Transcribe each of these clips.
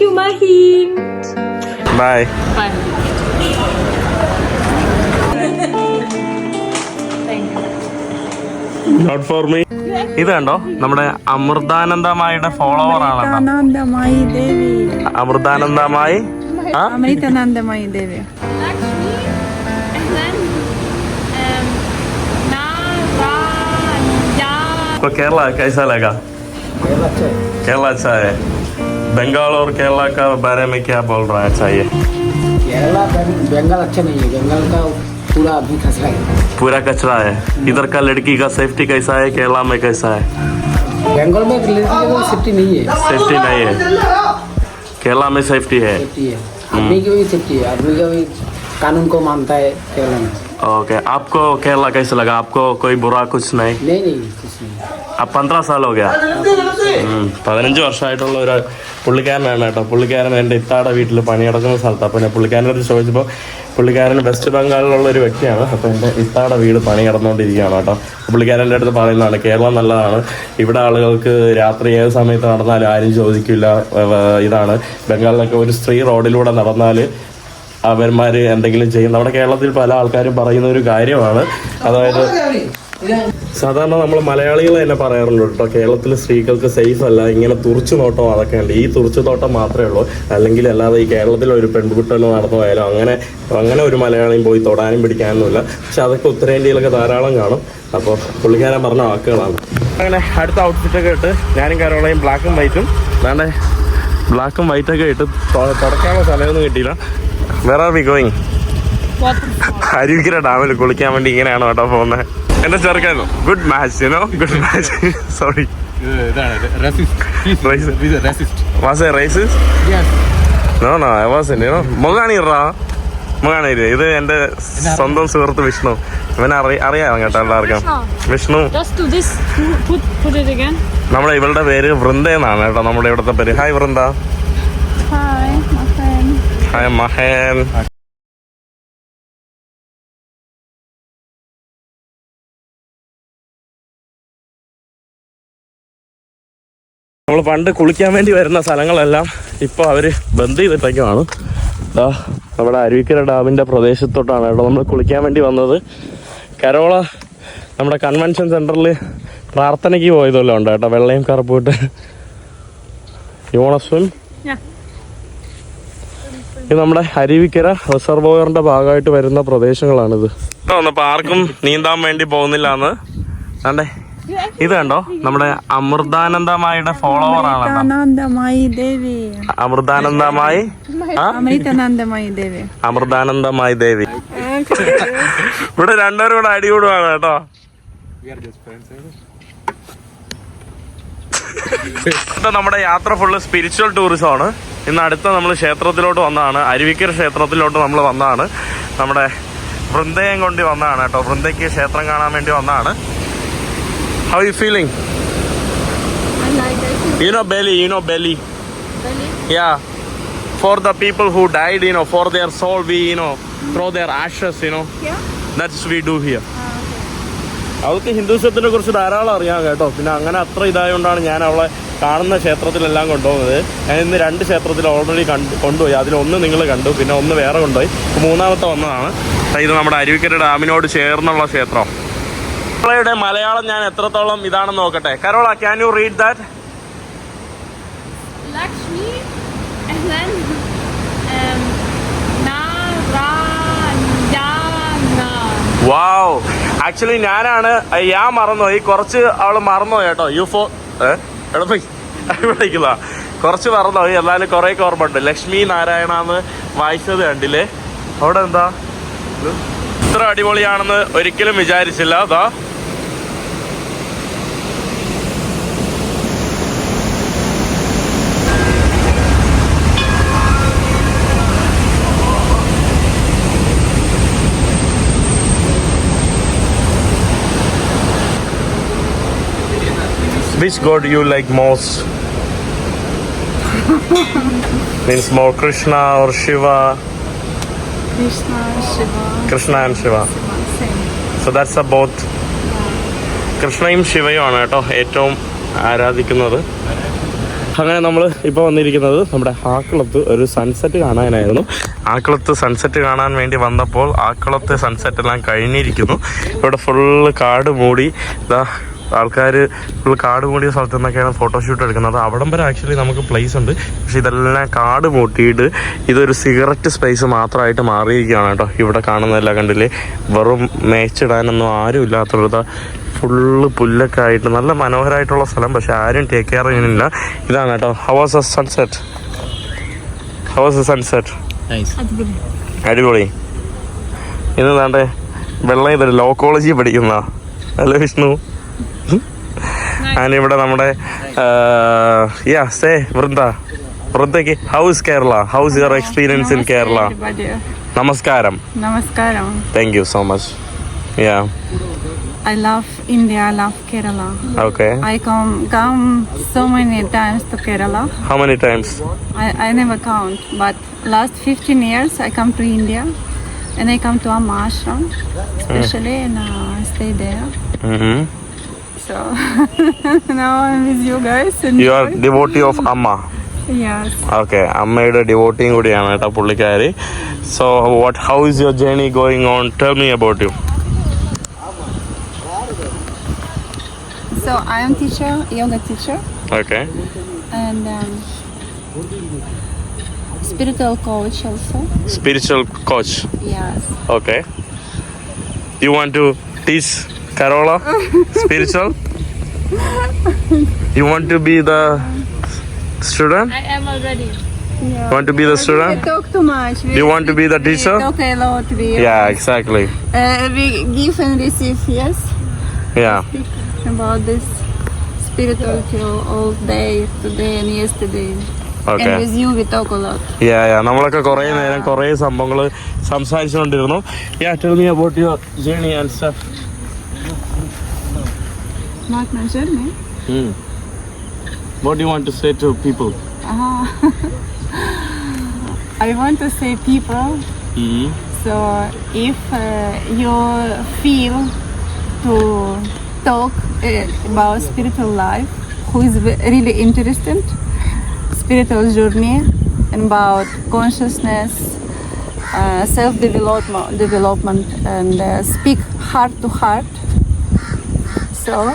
Thank you, Mahim. Bye. Bye. Not for me ഇത് കണ്ടോ നമ്മുടെ അമൃതാനന്ദമായുടെ ഫോളോവർ ആണ് കേട്ടോ Anandamayi Devi. അമൃതാനന്ദമായി ആ Amritanandamayi Devi. Lakshmi. And Bengal और केरला का बारे में क्या बोल रहा है चाहिए? केरला बंगाल अच्छा नहीं है। बंगाल का पूरा अभी कचरा है। पूरा कचरा है। इधर का लड़की का सेफ्टी कैसा है? केरला में कैसा है? बंगाल में लड़की को सेफ्टी नहीं है। सेफ्टी नहीं है। केरला में सेफ्टी है। सेफ्टी है। आदमी की भी सेफ्टी है। आदमी का भी कानून को मानता है केरला में। ओके आपको केरला कैसा लगा आपको कोई बुरा कुछ नहीं नहीं नहीं कुछ नहीं अब पंद्रह साल हो गया ഉം. പതിനഞ്ച് വർഷമായിട്ടുള്ള ഒരു പുള്ളിക്കാരനാണ് കേട്ടോ പുള്ളിക്കാരൻ എൻ്റെ ഇത്താടെ വീട്ടിൽ പണിയെടുക്കുന്ന സ്ഥലത്ത് അപ്പോൾ ഞാൻ പുള്ളിക്കാരൻ്റെ അടുത്ത് ചോദിച്ചപ്പോൾ പുള്ളിക്കാരൻ വെസ്റ്റ് ബംഗാളിലുള്ള ഒരു വ്യക്തിയാണ് അപ്പോൾ എൻ്റെ ഇത്താടെ വീട് പണി കിടന്നുകൊണ്ടിരിക്കുകയാണ് കേട്ടോ പുള്ളിക്കാരൻ്റെ അടുത്ത് പറയുന്നതാണ് കേരളം നല്ലതാണ് ഇവിടെ ആളുകൾക്ക് രാത്രി ഏത് സമയത്ത് നടന്നാലും ആരും ചോദിക്കില്ല ഏ, ഏ, ഇതാണ് ബംഗാളിലൊക്കെ ഒരു സ്ത്രീ റോഡിലൂടെ നടന്നാൽ അവന്മാർ എന്തെങ്കിലും ചെയ്യും നമ്മുടെ കേരളത്തിൽ പല ആൾക്കാരും പറയുന്ന ഒരു കാര്യമാണ്. അതായത് സാധാരണ നമ്മൾ മലയാളികൾ തന്നെ പറയാറുണ്ട് കേട്ടോ കേരളത്തിലെ സ്ത്രീകൾക്ക് സേഫ് അല്ല ഇങ്ങനെ തുറച്ചു നോട്ടം അതൊക്കെ ഉണ്ട് ഈ തുറച്ചു നോട്ടം മാത്രമേ ഉള്ളൂ. അല്ലെങ്കിൽ അല്ലാതെ ഈ കേരളത്തിൽ ഒരു പെൺകുട്ടനോ നടന്നു അങ്ങനെ അങ്ങനെ ഒരു മലയാളിയും പോയി തൊടാനും പിടിക്കാനൊന്നുമില്ല. പക്ഷെ അതൊക്കെ ഉത്തരേന്ത്യയിലൊക്കെ ധാരാളം കാണും. അപ്പോൾ പുള്ളിക്കാരൻ പറഞ്ഞ വാക്കുകളാണ്. അങ്ങനെ അടുത്ത ഔട്ട്ഫിറ്റൊക്കെ ഇട്ട് ഞാനും കരോളയും ബ്ലാക്കും വൈറ്റും അതാണ്ട് ബ്ലാക്കും വൈറ്റൊക്കെ ഇട്ട് തുടക്കാനുള്ള സമയമൊന്നും കിട്ടിയില്ല. വേറെ ആർ വി ഗോയിങ് അരുവിക്കര ഡാമിൽ കുളിക്കാൻ വേണ്ടി ഇങ്ങനെയാണ് കേട്ടോ പോകുന്നത് എന്റെ ചെറുക്കായിരുന്നു good match you know good match sorry മുഖാണിര് ഇത് എന്റെ സ്വന്തം സുഹൃത്ത് വിഷ്ണു. ഇവനെ അറി അറിയാം കേട്ടോ എല്ലാവർക്കും? Vishnu. Just do this. Put, put it again. നമ്മുടെ ഇവളുടെ പേര് വൃന്ദ എന്നാണ് കേട്ടോ നമ്മുടെ ഇവിടുത്തെ പേര്. ഹായ് വൃന്ദ. ഹായ് മഹേൻ നമ്മൾ പണ്ട് കുളിക്കാൻ വേണ്ടി വരുന്ന സ്ഥലങ്ങളെല്ലാം ഇപ്പോൾ അവർ ബന്ദ് ചെയ്തിട്ടൊക്കെയാണ് ദാ നമ്മുടെ അരുവിക്കര ഡാമിന്റെ പ്രദേശത്തോട്ടാണ് കേട്ടോ നമ്മൾ കുളിക്കാൻ വേണ്ടി വന്നത്. കരോള നമ്മുടെ കൺവെൻഷൻ സെന്ററിൽ പ്രാർത്ഥനയ്ക്ക് പോയതല്ലോ ഉണ്ട് കേട്ടോ വെള്ളയും കറുപ്പിട്ട് യോണസ്വം Yeah. ഇത് നമ്മുടെ അരുവിക്കര റിസർവോയറിന്റെ ഭാഗമായിട്ട് വരുന്ന പ്രദേശങ്ങളാണിത്. വന്നപ്പോ ആർക്കും നീന്താൻ വേണ്ടി പോകുന്നില്ല എന്ന് കണ്ടേ? ഇത് കണ്ടോ? നമ്മുടെ അമൃതാനന്ദമായിയുടെ ഫോളോവർ ആണ്. അമൃതാനന്ദമായി. അമൃതാനന്ദമായി ദേവി. ഇവിടെ രണ്ടുപേരും കൂടെ അടികൂടുവാണ് കേട്ടോ. ഇത് നമ്മുടെ യാത്ര ഫുള്ള് സ്പിരിച്വൽ ടൂറിസം ആണ്. ഇന്ന് അടുത്ത നമ്മൾ ക്ഷേത്രത്തിലോട്ട് വന്നതാണ്. അരുവിക്കര ക്ഷേത്രത്തിലോട്ട് നമ്മൾ വന്നതാണ്. നമ്മുടെ വൃന്ദയം കൊണ്ടി വന്നതാണ് കേട്ടോ. വൃന്ദയ്ക്ക് ക്ഷേത്രം കാണാൻ വേണ്ടി വന്നതാണ്. How you feeling you know bali you know you know bali you know bali died you know for the soul we you know throw know, ashes you know we here ashes no that's we do here. അവൾക്ക് ഹിന്ദുസത്തിനെ കുറിച്ച് ധാരാളം അറിയാം കേട്ടോ. പിന്നെ അങ്ങനെ അത്ര ഇതായതുകൊണ്ടാണ് ഞാൻ അവളെ കാണുന്ന ക്ഷേത്രത്തിലെല്ലാം കൊണ്ടുപോകുന്നത്. ഞാൻ ഇന്ന് രണ്ട് ക്ഷേത്രത്തിൽ ഓൾറെഡി കണ്ടു കൊണ്ടുപോയി. അതിലൊന്ന് നിങ്ങൾ കണ്ടു പിന്നെ ഒന്ന് വേറെ കൊണ്ടുപോയി. മൂന്നാമത്തെ വന്നതാണ്. ഇത് നമ്മുടെ അരുവിക്കര ഡാമിനോട് ചേർന്നുള്ള ക്ഷേത്രം. കേരളയുടെ മലയാളം ഞാൻ എത്രത്തോളം ഇതാണെന്ന് നോക്കട്ടെ. Carola can you read that. Wow actually ഞാനാണ് ഞാൻ മറന്നുപോയി. കുറച്ച് അവൾ മറന്നുപോയി കേട്ടോ. യു ഫോ എളുപ്പി കുറച്ച് മറന്നുപോയി എന്നാലും കുറെ ഓർമ്മ ഉണ്ട് ലക്ഷ്മി നാരായണ എന്ന് വായിച്ചത് കണ്ടില്ലേ? അവിടെ എന്താ? ഇത് ഇത്ര അടിപൊളിയാണെന്ന് ഒരിക്കലും വിചാരിച്ചില്ല. അതാ Which god you like most? Means more Krishna or Shiva? Krishna, Shiva. Krishna and Shiva. Same. So that's a both. കൃഷ്ണയും ശിവയുമാണ് കേട്ടോ ഏറ്റവും ആരാധിക്കുന്നത് അങ്ങനെ നമ്മൾ ഇപ്പോൾ വന്നിരിക്കുന്നത് നമ്മുടെ ആക്കുളത്ത് ഒരു സൺസെറ്റ് കാണാനായിരുന്നു ആക്കുളത്ത് സൺസെറ്റ് കാണാൻ വേണ്ടി വന്നപ്പോൾ ആക്കുളത്തെ സൺസെറ്റ് എല്ലാം കഴിഞ്ഞിരിക്കുന്നു ഇവിടെ ഫുള്ള് കാട് മൂടി ഇതാ ആൾക്കാർ നമ്മൾ കാട് മൂടിയ സ്ഥലത്ത് നിന്നൊക്കെയാണ് ഫോട്ടോഷൂട്ട് എടുക്കുന്നത്. അവിടം വരെ ആക്ച്വലി നമുക്ക് പ്ലേസ് ഉണ്ട്. പക്ഷെ ഇതെല്ലാം കാട് മൂട്ടിയിട്ട് ഇതൊരു സിഗരറ്റ് സ്പേസ് മാത്രമായിട്ട് മാറിയിരിക്കുകയാണ് കേട്ടോ. ഇവിടെ കാണുന്നതെല്ലാം കണ്ടില്ലേ? വെറും മേച്ചിടാനൊന്നും ആരും ഇല്ലാത്തത് ഫുള്ള് പുല്ലൊക്കെ ആയിട്ട് നല്ല മനോഹരമായിട്ടുള്ള സ്ഥലം. പക്ഷെ ആരും ടേക്ക് കെയർ ചെയ്യുന്നില്ല. ഇതാണ് കേട്ടോ. How was a sunset how was a sunset അടിപൊളി. ഇന്ന് വേണ്ടേ വെള്ളം ഇതൊരു ലോ കോളേജിൽ പഠിക്കുന്ന. ഹലോ വിഷ്ണു? ഞാനിവിടെ നമ്മുടെ yeah say Vrinda വൃന്ദയ്ക്ക് how's Kerala how's your experience in Kerala നമസ്കാരം നമസ്കാരം Namaskaram. Thank you so much yeah I love India. I love Kerala. Okay. I come come so many times to Kerala. How many times? I, I never count, but last 15 years I come to India and I come to Amashram especially especially, and uh, I stay there. So now I'm with you guys. And you are devotee of അമ്മ yes, okay അമ്മയുടെ ഡിവോട്ടിയും കൂടിയാണ് കേട്ടോ പുള്ളിക്കാരി so what how is your journey going on tell me about you so I am teacher, yoga teacher, okay and um, spiritual coach also. Spiritual coach Yes. Okay you want to teach കരോള spiritual you want to be the student I am already. want to be the We student talk too much. We, you want to be the teacher We talk a lot. We, yeah exactly uh, we give and receive, yes, yeah about this spiritual till all day, today and yesterday. okay And with you we talk a lot. yeah yeah നമ്മളൊക്കെ കുറേ നേരം കുറേ സംഭവങ്ങൾ സംസാരിച്ചുകൊണ്ടിരുന്നു yeah tell me about your journey and stuff Not my journey. Hmm. what do you want to say to people Ah. I want to say people, hmm so if uh, you feel to talk uh, about spiritual life, who is really interested, spiritual journey, and about consciousness, uh, self-development, development, and uh, speak heart to heart. So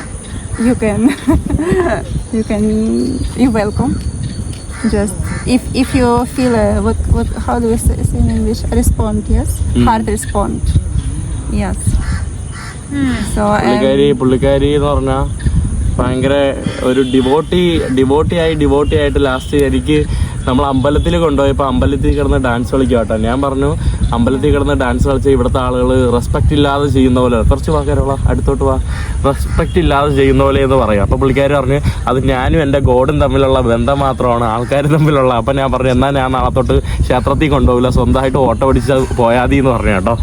you can, you can, you welcome. Just if if you feel a, what what how do we say, say in English? Respond, yes, mm. hard respond, yes. So um, പുള്ളിക്കാരി പുള്ളിക്കാരി എന്ന് പറഞ്ഞാൽ ഭയങ്കര ഒരു devotee devotee ആയി devotee ആയിട്ട് last എനിക്ക് നമ്മൾ അമ്പലത്തിൽ കൊണ്ടുപോയപ്പോൾ അമ്പലത്തിൽ കിടന്ന് ഡാൻസ് കളിക്കുക കേട്ടോ ഞാൻ പറഞ്ഞു അമ്പലത്തിൽ കിടന്ന് ഡാൻസ് കളിച്ച ഇവിടുത്തെ ആളുകൾ റെസ്പെക്റ്റ് ഇല്ലാതെ ചെയ്യുന്ന പോലെ. കുറച്ച് വാക്കാരുള്ള അടുത്തോട്ട് വാ. റെസ്പെക്റ്റ് ഇല്ലാതെ ചെയ്യുന്ന പോലെ എന്ന് പറയാം. അപ്പോൾ പുള്ളിക്കാർ പറഞ്ഞ് അത് ഞാനും എന്റെ ഗോഡും തമ്മിലുള്ള ബന്ധം മാത്രമാണ്. ആൾക്കാർ തമ്മിലുള്ള. അപ്പം ഞാൻ പറഞ്ഞു എന്നാൽ ഞാൻ നാളെ തൊട്ട് ക്ഷേത്രത്തിൽ കൊണ്ടുപോകില്ല സ്വന്തമായിട്ട് ഓട്ടോ പിടിച്ച് പോയാതി എന്ന് പറഞ്ഞു കേട്ടോ.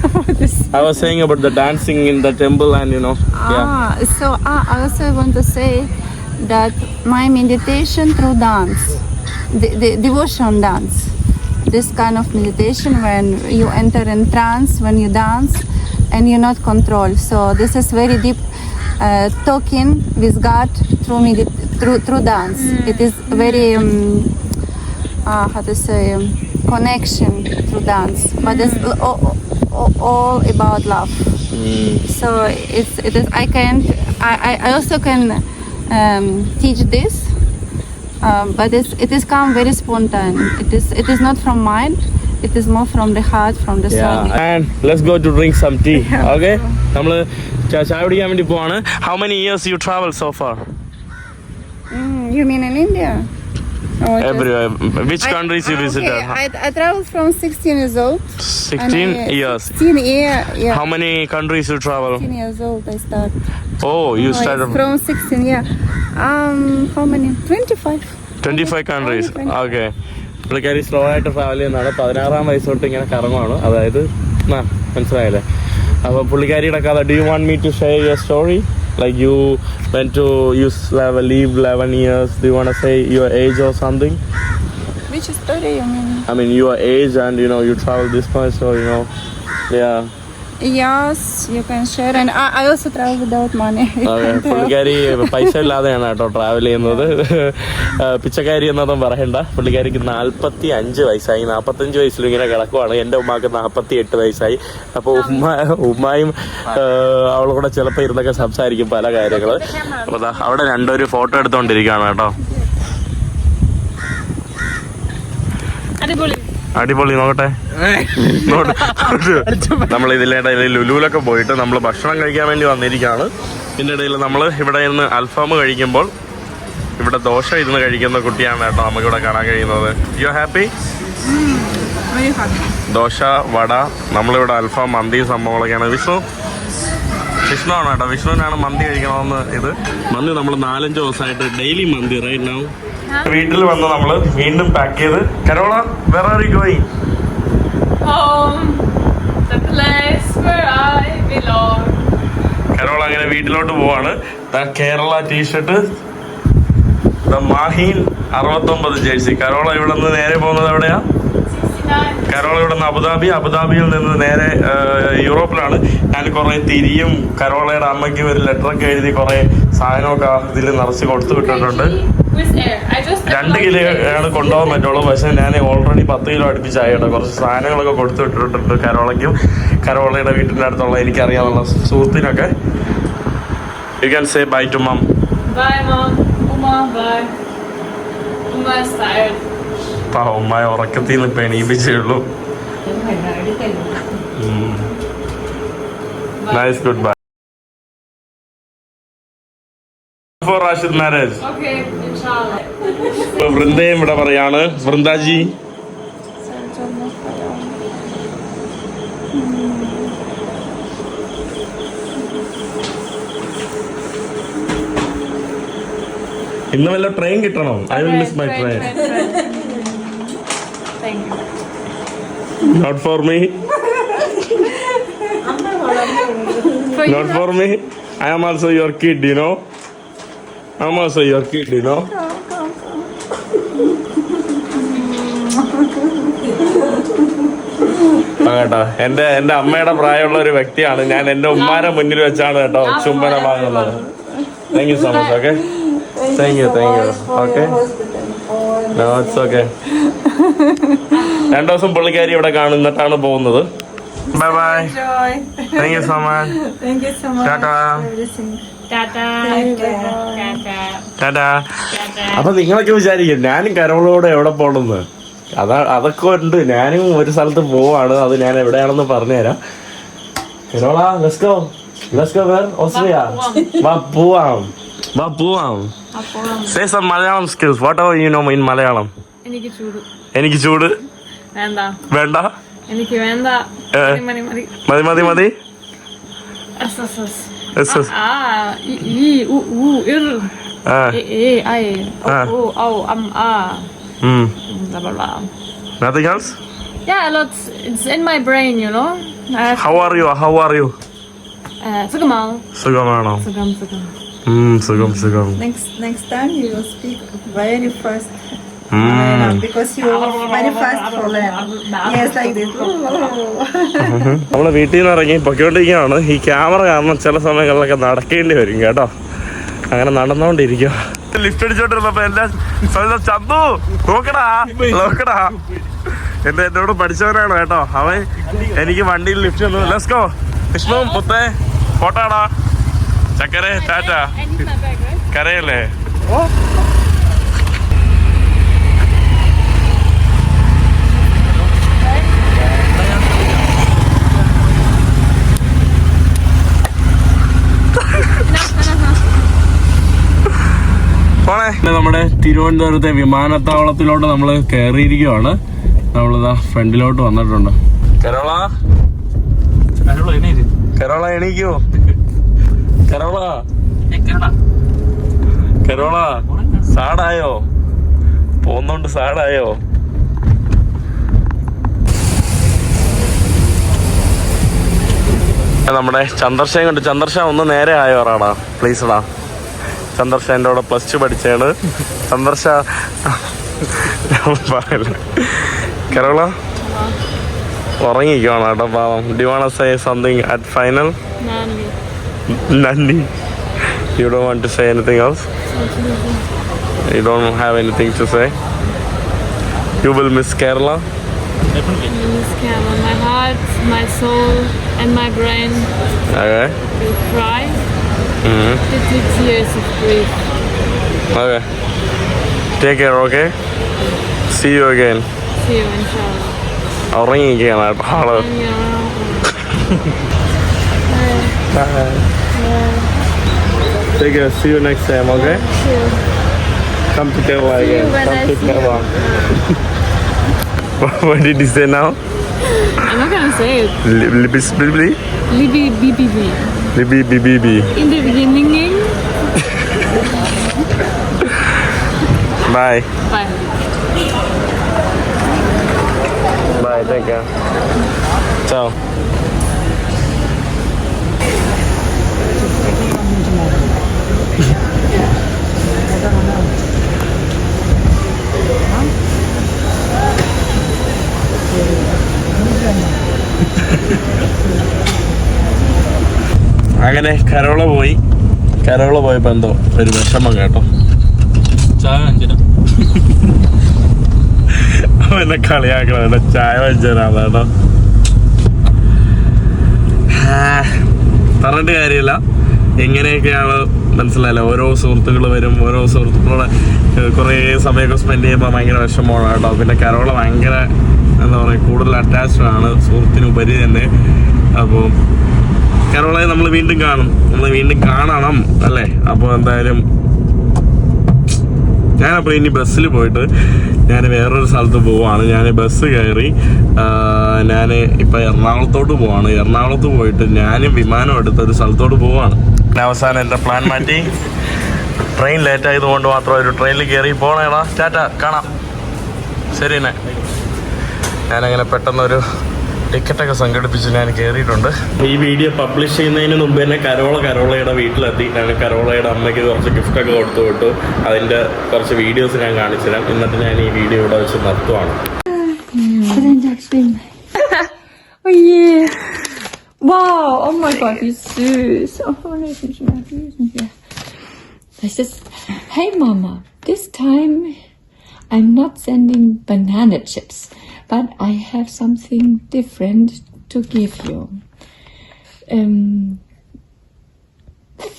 I was saying about the dancing in the temple and you know Ah, yeah. Ah, so ah, I also want to say that my meditation through dance, the, the devotion dance, this kind of meditation when you enter in trance when you dance and you're not control. So this is very deep uh, talking with God through medit- through through dance. It is very um, uh, how to say um, connection through dance, but it's all, all, all about love. So it's it is I can I, I- I also can um, teach this, um, but it's, it is come very spontaneous. It is it is not from mind. It is more from the heart, from the soul. Yeah, and let's go to drink some tea. Okay? നമ്മൾ ചായ കുടിക്കാൻ വേണ്ടി പോവാണ് how many years you travel so far Mm, you mean in India? Or just- every which I- you ah, visit okay. I, I traveled from 16 years old. and 16 I- years 16 year, yeah. How many countries you travel 16 years old I start. Oh you Oh, start from 16, yeah. Um, how many? 25. Twenty five countries Only 25. Okay പുള്ളിക്കാരി slow ആയിട്ട് travel ചെയ്യുന്നതാണ് പതിനാറാം വയസ്സ് തൊട്ട് ഇങ്ങനെ കറങ്ങുവാണ് അതായത് മനസ്സിലായല്ലേ അപ്പോൾ പുള്ളിക്കാരിയുടെ കഥ do you want me to share your story like you went to you live 11 years. Do you want to say your age or something? Which is 30 i mean? I mean your age and you know you travel this much so you know yeah. Yes, you can share. And I, I also travel without money. പുള്ളിക്കാരി പൈസ ഇല്ലാതെയാണ് കേട്ടോ travel ചെയ്യുന്നത്. പിച്ചക്കാരി എന്നൊന്നും പറയണ്ട. പുള്ളിക്കാരിക്ക് നാൽപ്പത്തി അഞ്ച് വയസ്സായി. നാൽപ്പത്തഞ്ച് വയസ്സിൽ ഇങ്ങനെ കിടക്കുവാണ്. എന്റെ ഉമ്മാക്ക് നാൽപ്പത്തി എട്ട് വയസ്സായി. അപ്പോൾ ഉമ്മ ഉമ്മായും അവളും കൂടെ ചിലപ്പോൾ ഇരുന്നൊക്കെ സംസാരിക്കും പല കാര്യങ്ങൾ അപ്പോൾ അവിടെ രണ്ടൊരു ഫോട്ടോ എടുത്തോണ്ടിരിക്കാണ് കേട്ടോ. അടിപൊളി. അടിപൊളി നോക്കട്ടെ. നമ്മൾ ഇതിലിടയിൽ ലുലുവിലൊക്കെ പോയിട്ട് നമ്മൾ ഭക്ഷണം കഴിക്കാൻ വേണ്ടി വന്നിരിക്കുകയാണ്. ഇതിന്റെ ഇടയിൽ നമ്മൾ ഇവിടെ ഇരുന്ന് അൽഫാം കഴിക്കുമ്പോൾ ഇവിടെ ദോശ ഇരുന്ന് കഴിക്കുന്ന കുട്ടിയാണ് കേട്ടോ നമുക്കിവിടെ കാണാൻ കഴിയുന്നത്. You happy. ദോശ വട നമ്മളിവിടെ അൽഫാം മന്തി സംഭവങ്ങളൊക്കെയാണ്. വിഷ്ണു? വിഷ്ണു ആണ് കേട്ടോ? വിഷ്ണുവിനാണ് മന്തി കഴിക്കണമെന്ന് ഇത്. മന്തി നമ്മൾ നാലഞ്ച് ദിവസമായിട്ട് ഡെയിലി മന്തി റൈറ്റ് നൗ വീട്ടിൽ വന്ന് നമ്മൾ വീണ്ടും പാക്ക് ചെയ്ത് കരോള വേറെ ആർ ഗോയിങ് കരോൾ അങ്ങനെ വീട്ടിലോട്ട് പോവാണ്. ദ കേരള ടീഷർട്ട് മാഹീൻ അറുപത്തൊമ്പത് ജേഴ്സി. കരോള ഇവിടെ നിന്ന് നേരെ പോകുന്നത് എവിടെയാ? 69 കരോള ഇവിടെ നിന്ന് അബുദാബി അബുദാബിയിൽ നിന്ന് നേരെ യൂറോപ്പിലാണ്. ഞാൻ കുറെ തിരിയും കരോളയുടെ അമ്മയ്ക്കും ഒരു ലെറ്ററൊക്കെ എഴുതി കുറെ സാധനമൊക്കെ ഇതിൽ നിറച്ച് കൊടുത്തു വിട്ടിട്ടുണ്ട്. രണ്ട് കിലോ ആണ് കൊണ്ടുപോകാൻ പറ്റുള്ളൂ. പക്ഷെ ഞാൻ ഓൾറെഡി പത്ത് കിലോ അടുപ്പിച്ച് ആയിട്ടോ കുറച്ച് സാധനങ്ങളൊക്കെ കൊടുത്തു വിട്ടിട്ടുണ്ട് കരോളയ്ക്കും. കരോളയുടെ വീട്ടിന്റെ അടുത്തുള്ള എനിക്കറിയാവുന്ന സുഹൃത്തിനൊക്കെ. You can say bye to mum ഉമ്മായ ഉറക്കത്തിൽ നിന്ന് ഉള്ളൂ. Nice good bye for Rashid marriage വൃന്ദയും ഇവിടെ പറയാണ്. വൃന്ദാജി. ഇന്ന് വല്ല ട്രെയിൻ കിട്ടണം. I will miss my train not for me not for me I am also your kid you know I a you know കേട്ടോ. എന്റെ എന്റെ അമ്മയുടെ പ്രായമുള്ള ഒരു വ്യക്തിയാണ്. ഞാൻ എന്റെ ഉമ്മാരെ മുന്നിൽ വെച്ചാണ് കേട്ടോ ചുംബന വാങ്ങുന്നത്. Thank you so much okay thank you thank you okay it's okay രണ്ടു ദിവസം പുള്ളിക്കാരി ഇവിടെ കാണുന്നിട്ടാണ് പോകുന്നത്. Bye bye. Thank you so much. Tata tata. tata അപ്പൊ നിങ്ങളൊക്കെ വിചാരിക്കും ഞാനും കരോളോടെ എവിടെ പോണെന്ന്. അതാ അതൊക്കെ ഉണ്ട്. ഞാനും ഒരു സ്ഥലത്ത് പോവാണ്. അത് ഞാൻ എവിടെയാണെന്ന് പറഞ്ഞുതരാം. Carola let's go let's go where Austria. വാ പോവാം. വാ പോവാം. Say some Malayalam skills whatever you know in Malayalam എനിക്ക് ചൂട്. എനിക്ക് ചൂട്. വേണ്ട. വേണ്ട. എനിക്ക് വേണ്ട. മതി മതി മതി. മതി മതി മതി yes yes yes Yes, yes. ആ ഇ ഈ ഉ ഉ ഇർ ആ എ എ ഐ ആ. ഓ ഓ അം ആ ഉം blah blah blah nothing else yeah lots it's in my brain you know uh, how are you how are you uh, സുഖമാ സുഖമാണോ സുഖം സുഖം ഉം സുഖം സുഖം Next next time you will speak very fast. Learn. Yes, നമ്മൾ വീട്ടിൽ നിന്ന് ഇറങ്ങി പൊയ്ക്കൊണ്ടിരിക്കുകയാണ്. ഈ ക്യാമറ കാരണം ചില സമയങ്ങളിലൊക്കെ നടക്കേണ്ടി വരും കേട്ടോ. അങ്ങനെ നടന്നോണ്ടിരിക്കും. ലിഫ്റ്റ് അടിച്ചോണ്ടിരുന്നപ്പോ എന്റെ സ്വന്തം ചന്തു നോക്കടാ നോക്കടാ. എന്റെ എന്നോട് പഠിച്ചവനാണ് കേട്ടോ. അവൻ എനിക്ക് വണ്ടിയിൽ ലിഫ്റ്റ് ഒന്നും ലെസ്കോ വിഷ്ണു മുത്തേ ഫോട്ടോടാ ചക്കരേ ടാറ്റ. കരയല്ലേ? പോണേ നമ്മുടെ തിരുവനന്തപുരത്തെ വിമാനത്താവളത്തിലോട്ട് നമ്മൾ കയറിയിരിക്കുവാണ് നമ്മളിതാ ഫ്രണ്ടിലോട്ട് വന്നിട്ടുണ്ട്. കരോള? കരോള എണീക്കോ. കരോള കരോള? സാഡായോ? പോന്നോണ്ട് സാഡായോ? നമ്മുടെ ചന്ദ്രശേഖൻ കണ്ട്. ചന്ദ്രശ ഒന്ന് നേരെ ആയോ റാടാ പ്ലീസ് ടാ ചന്ദ്രശ എന്റെ കൂടെ പ്ലസ് ടു പഠിച്ചാണ് സന്ദർശ പറയല്ല. കരോള? ഉറങ്ങിക്കുവാണ് കേട്ടോ പാവം. Do you wanna say something at final. നന്ദി. You do want to say anything how's you don't have anything to say you will miss Kerala Miss Kerala. My heart, my soul, and my brain Okay. will cry. Mm-hmm. Years of grief. Okay. Take care, okay? See you again. See you, inshallah. I'll ring you again. I'll. Bye. Bye. Take care. See you next time, okay? Yeah, Come to Tewa again. Come to what did he say now? I'm not gonna say it. Libby, Libby, Libby, Libby. Bibi, Bibi, Bibi. In the beginning. Eh? Bye. Bye. Bye, thank you. Ciao. അങ്ങനെ കരോള പോയി. കരോള പോയപ്പോ എന്തോ ഒരു വിഷമം കേട്ടോ. അവനെ കളിയാക്കണം ചായ വെച്ചാണ് കേട്ടോ. ഹാ, പറഞ്ഞിട്ട് കാര്യമില്ല. എങ്ങനെയൊക്കെയാണ് മനസ്സിലായില്ല. ഓരോ സുഹൃത്തുക്കൾ വരും ഓരോ സുഹൃത്തുക്കളോടെ കുറേ സമയമൊക്കെ സ്പെൻഡ് ചെയ്യുമ്പോൾ ഭയങ്കര വിഷമമാണ് കേട്ടോ. പിന്നെ കരോള ഭയങ്കര എന്താ പറയുക കൂടുതൽ അറ്റാച്ച്ഡ് ആണ് സുഹൃത്തിനുപരി തന്നെ. അപ്പോൾ കരോളയെ നമ്മൾ വീണ്ടും കാണും. നമ്മൾ വീണ്ടും കാണണം അല്ലേ? അപ്പോൾ എന്തായാലും ഞാനപ്പോൾ ഇനി ബസ്സിൽ പോയിട്ട് ഞാൻ വേറൊരു സ്ഥലത്ത് പോവാണ്. ഞാൻ ബസ് കയറി ഞാൻ ഇപ്പം എറണാകുളത്തോട്ട് പോവാണ്. എറണാകുളത്ത് പോയിട്ട് ഞാൻ വിമാനം എടുത്ത് ഒരു സ്ഥലത്തോട്ട് പോവാണ്. അവസാനം എന്റെ പ്ലാൻ മാറ്റി. ട്രെയിൻ ലേറ്റ് ആയതുകൊണ്ട് മാത്രം ഒരു ട്രെയിനിൽ കയറി പോണേടാ. ടാറ്റ കാണാം. ശരി എന്നെ ഞാനങ്ങനെ പെട്ടെന്നൊരു ടിക്കറ്റൊക്കെ സംഘടിപ്പിച്ച് ഞാൻ കയറിയിട്ടുണ്ട് ഈ വീഡിയോ പബ്ലിഷ് ചെയ്യുന്നതിന് മുമ്പ് തന്നെ കരോള കരോളയുടെ വീട്ടിലെത്തി ഞാൻ കരോളയുടെ അമ്മയ്ക്ക് കുറച്ച് ഗിഫ്റ്റൊക്കെ കൊടുത്തു വിട്ടു. അതിന്റെ കുറച്ച് വീഡിയോസ് ഞാൻ കാണിച്ചു തരാം. എന്നിട്ട് ഞാൻ ഈ വീഡിയോ ഇവിടെ വെച്ച് നിർത്തുവാണ്. Wow, oh mein Gott, wie süß. Oh, ist, hey Mama, this time I'm not sending banana chips, but I have something different to give you. Um,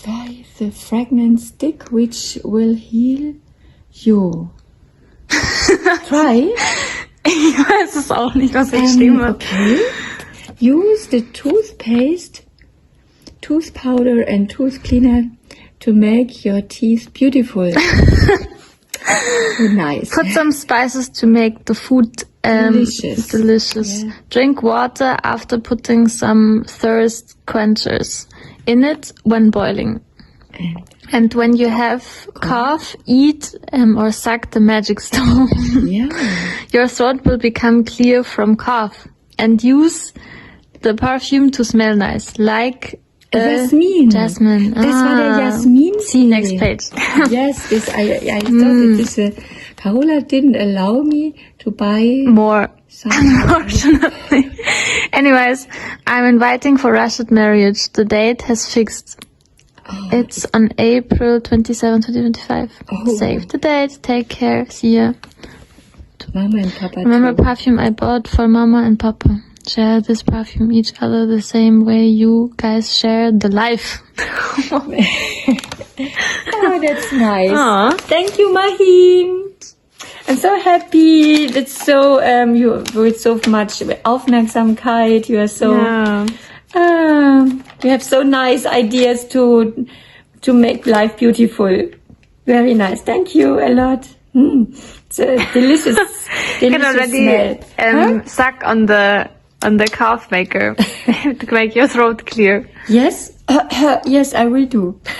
try the fragrance stick which will heal you. Try. Ich weiß es auch nicht, was Um, okay. Use the toothpaste, tooth powder, and tooth cleaner to make your teeth beautiful. Oh, nice. Put some spices to make the food um, Delicious. delicious. Yeah. Drink water after putting some thirst quenchers in it when boiling. And when you have cough, eat um, or suck the magic stone. Yeah. Your throat will become clear from cough. And use the perfume to smell nice, like uh, Jasmin. Jasmine. Das war der Ah. Jasmin. See next page. yes, this I, I thought this uh, Carola didn't allow me to buy More. Unfortunately. Anyways, I'm inviting for Russian marriage. The date has fixed. Oh. It's on April 27, 2025. Oh. Save the date. Take care. See ya. Mama and Papa. Remember too. perfume I bought for Mama and Papa. Share this perfume each other the same way you guys share the life. Oh, that's nice. Thank you, Mahim. I'm so happy. That's so um you with so much Aufmerksamkeit. You are so Yeah. um, you have so nice ideas to to make life beautiful. Very nice. Thank you a lot. Mm. It's a delicious, delicious smell. um, suck on the on the cough maker to make your throat clear. Yes, yes, I will do.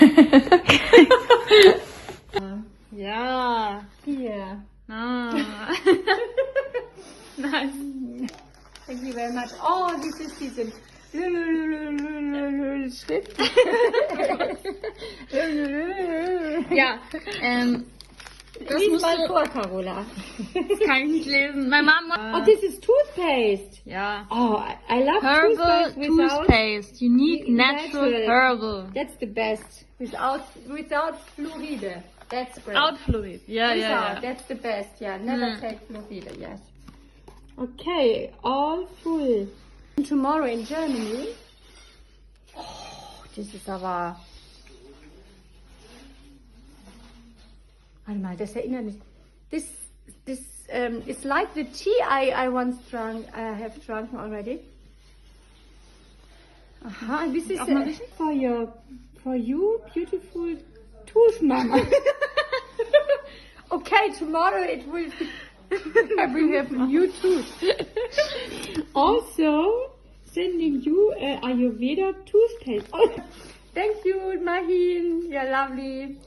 yeah. Yeah. Ah. nice. Thank you very much. Oh, this is. Schrift. Ja, ähm, Lies mal vor, Carola. Das kann ich nicht lesen. Meine Mama. Oh, this is toothpaste. Ja. Oh, I, love Herbal toothpaste without. toothpaste. Unique, natural, Natural. herbal. That's the best. Without without fluoride. That's great. Without fluid. Ja, ja, Without, ja. That's the best. Yeah, never Mm. take fluoride. Yes. Okay, all full. Tomorrow in Germany. Oh, this ist aber. Warte mal, das erinnert mich. This this um, it's like the tea I I once drunk. I have drunk already. Aha, this is uh, for your for you beautiful tooth mama. okay, tomorrow it will. I will have a new tooth. also, sending you uh, Ayurveda toothpaste. Oh, thank you, Mahin. You're lovely.